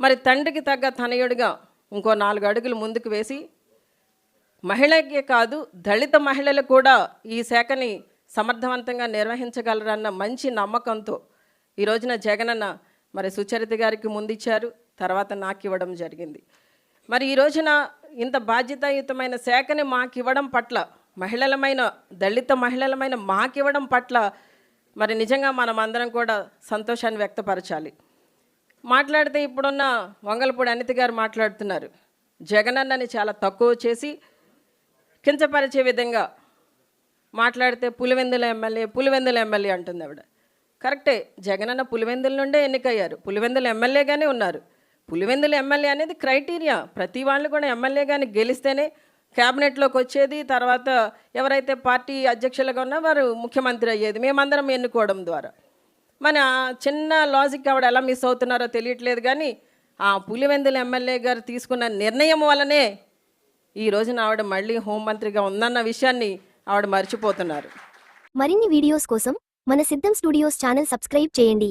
మరి తండ్రికి తగ్గ తనయుడిగా ఇంకో నాలుగు అడుగులు ముందుకు వేసి మహిళకే కాదు దళిత మహిళలు కూడా ఈ శాఖని సమర్థవంతంగా నిర్వహించగలరన్న మంచి నమ్మకంతో ఈ రోజున జగనన్న మరి సుచరిత గారికి ముందిచ్చారు తర్వాత నాకు ఇవ్వడం జరిగింది. మరి ఈ రోజున ఇంత బాధ్యతాయుతమైన శాఖని మాకు ఇవ్వడం పట్ల మహిళలమైన దళిత మహిళలమైన మాకు ఇవ్వడం పట్ల మరి నిజంగా మనం అందరం కూడా సంతోషాన్ని వ్యక్తపరచాలి. మాట్లాడితే ఇప్పుడున్న వంగలపూడి అనిత గారు మాట్లాడుతున్నారు. జగనన్నని చాలా తక్కువ చేసి కించపరిచే విధంగా మాట్లాడితే పులివెందుల ఎమ్మెల్యే పులివెందుల ఎమ్మెల్యే అంటుంది ఆవిడ. కరెక్టే జగనన్న పులివెందుల నుండే ఎన్నికయ్యారు. పులివెందుల ఎమ్మెల్యేగానే ఉన్నారు. పులివెందుల ఎమ్మెల్యే అనేది క్రైటీరియా. ప్రతి వాళ్ళు కూడా ఎమ్మెల్యేగాని గెలిస్తేనే క్యాబినెట్లోకి వచ్చేది. తర్వాత ఎవరైతే పార్టీ అధ్యక్షులుగా ఉన్నా వారు ముఖ్యమంత్రి అయ్యేది. మేమందరం ఎన్నుకోవడం ద్వారా. మన చిన్న లాజిక్ ఆవిడ ఎలా మిస్ అవుతున్నారో తెలియట్లేదు కానీ ఆ పులివెందుల ఎమ్మెల్యే గారు తీసుకున్న నిర్ణయం వల్లనే ఈ రోజున ఆవిడ మళ్ళీ హోంమంత్రిగా ఉందన్న విషయాన్ని ఆవిడ మర్చిపోతున్నారు. మరిన్ని వీడియోస్ కోసం మన సిద్ధం స్టూడియోస్ ఛానల్ సబ్స్క్రైబ్ చేయండి.